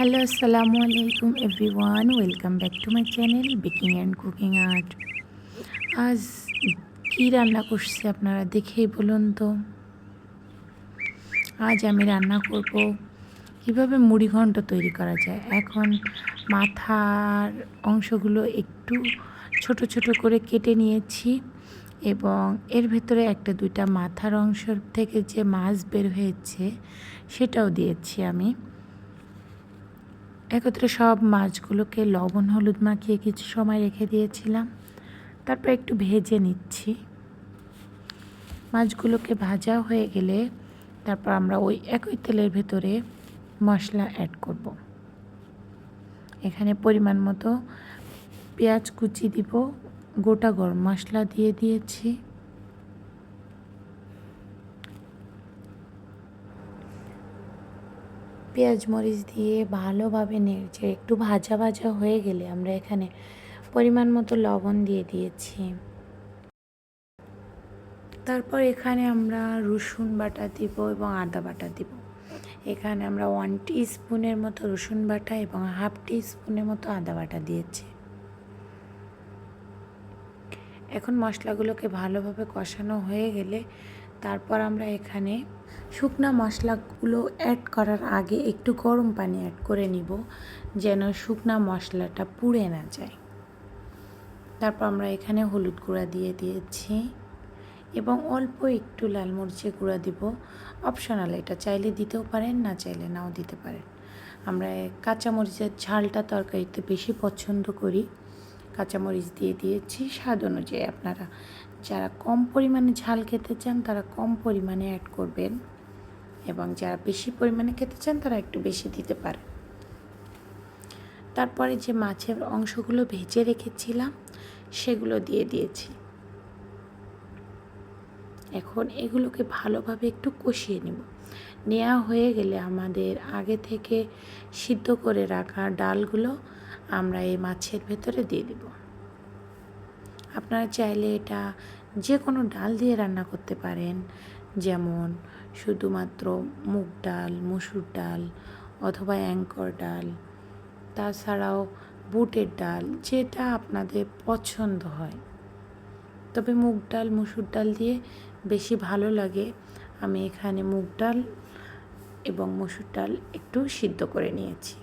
Hello, আসসালামু আলাইকুম everyone. Welcome back to my channel baking and cooking art. আজ কী রান্না করছি আপনারা দেখেই বলুন তো। আজ আমি রান্না করব কীভাবে মুড়ি ঘন্ট তৈরি করা যায়। এখন মাথার অংশগুলো একটু ছোট ছোট করে কেটে নিয়েছি এবং এর ভেতরে একটা দুইটা মাথার অংশ থেকে যে মাছ বের হয়েছে সেটাও দিয়েছি আমি। একত্রে সব মাছগুলোকে লবণ, হলুদ মাখিয়ে কিছু সময় রেখে দিয়েছিলাম। তারপর একটু ভেজে নিচ্ছি। মাছগুলোকে ভাজা হয়ে গেলে তারপর আমরা ওই একই তেলের ভেতরে মশলা অ্যাড করব। এখানে পরিমাণ মতো পেঁয়াজ কুচি দিব, গোটা গরম মশলা দিয়ে দিয়েছি। পেঁয়াজ মরিচ দিয়ে ভালোভাবে নেড়েছে একটু ভাজা ভাজা হয়ে গেলে আমরা এখানে পরিমাণ মতো লবণ দিয়ে দিয়েছি। তারপর এখানে আমরা রসুন বাটা দিব এবং আদা বাটা দিব। এখানে আমরা ওয়ান স্পুনের মতো রসুন বাটা এবং হাফ টি স্পুনের মতো আদা বাটা দিয়েছি। এখন মশলাগুলোকে ভালোভাবে কষানো হয়ে গেলে তারপর আমরা এখানে শুকনা মশলাগুলো অ্যাড করার আগে একটু গরম পানি অ্যাড করে নিব, যেন শুকনা মশলাটা পুড়ে না যায়। তারপর আমরা এখানে হলুদ গুঁড়া দিয়ে দিয়েছি এবং অল্প একটু লাল মরিচের গুঁড়া দিব। অপশনাল এটা চাইলে দিতেও পারেন, না চাইলে নাও দিতে পারেন। আমরা কাঁচা মরিচের ঝালটা তরকারিতে বেশি পছন্দ করি। কাঁচামরিচ দিয়ে দিয়েছি, স্বাদ অনুযায়ী আপনারা যারা কম পরিমাণে ঝাল খেতে চান, তারা কম পরিমাণে অ্যাড করবেন এবং যারা বেশি পরিমাণে খেতে চান, তারা একটু বেশি দিতে পারেন। তারপরে যে মাছের অংশগুলো ভেজে রেখেছিলাম, সেগুলো দিয়ে দিয়েছি। এখন এগুলোকে ভালোভাবে একটু কষিয়ে নেব। নেওয়া হয়ে গেলে আমাদের আগে থেকে সিদ্ধ করে রাখা ডালগুলো আমরা এই মাছের ভেতরে দিয়ে দিব। আপনারা চাইলে এটা যে কোনো ডাল দিয়ে রান্না করতে পারেন। যেমন শুধুমাত্র মুগ ডাল, মসুর ডাল অথবা অ্যাঙ্কর ডাল। তাছাড়াও বুটের ডাল, যেটা আপনাদের পছন্দ হয়। তবে মুগ ডাল, মসুর ডাল দিয়ে বেশি ভালো লাগে। আমি এখানে মুগ ডাল এবং মসুর ডাল একটু সিদ্ধ করে নিয়েছি।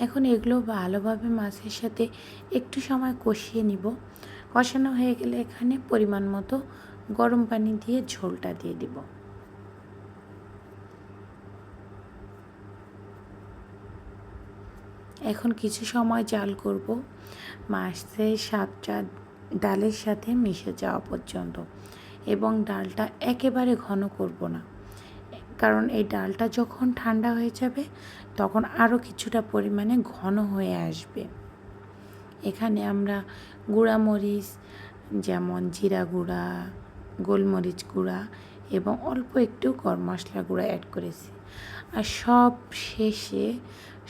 এখন এগুলো ভালোভাবে মাছের সাথে একটু সময় কষিয়ে নিব। কষানো হয়ে গেলে এখানে পরিমাণ মতো গরম পানি দিয়ে ঝোলটা দিয়ে দিব। এখন কিছু সময় জাল করব। মাছের স্বাদটা ডালের সাথে মিশে যাওয়া পর্যন্ত। এবং ডালটা একেবারে ঘন করব না। কারণ এই ডালটা যখন ঠান্ডা হয়ে যাবে, তখন আরও কিছুটা পরিমাণে ঘন হয়ে আসবে। এখানে আমরা গুঁড়া মরিচ যেমন জিরা গুঁড়া, গোলমরিচ গুঁড়া এবং অল্প একটু গরম মশলা গুঁড়া অ্যাড করেছি। আর সব শেষে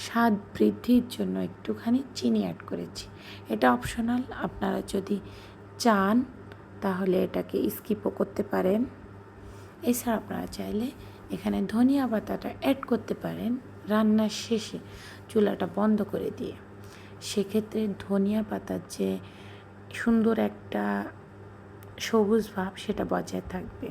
স্বাদ বৃদ্ধির জন্য একটুখানি চিনি অ্যাড করেছি। এটা অপশনাল আপনারা যদি চান, তাহলে এটাকে স্কিপও করতে পারেন। এছাড়া আপনারা চাইলে এখানে ধনিয়া পাতাটা অ্যাড করতে পারেন রান্নার শেষে চুলাটা বন্ধ করে দিয়ে। সেক্ষেত্রে ধনিয়া পাতার যে সুন্দর একটা সবুজ ভাব সেটা বজায় থাকবে।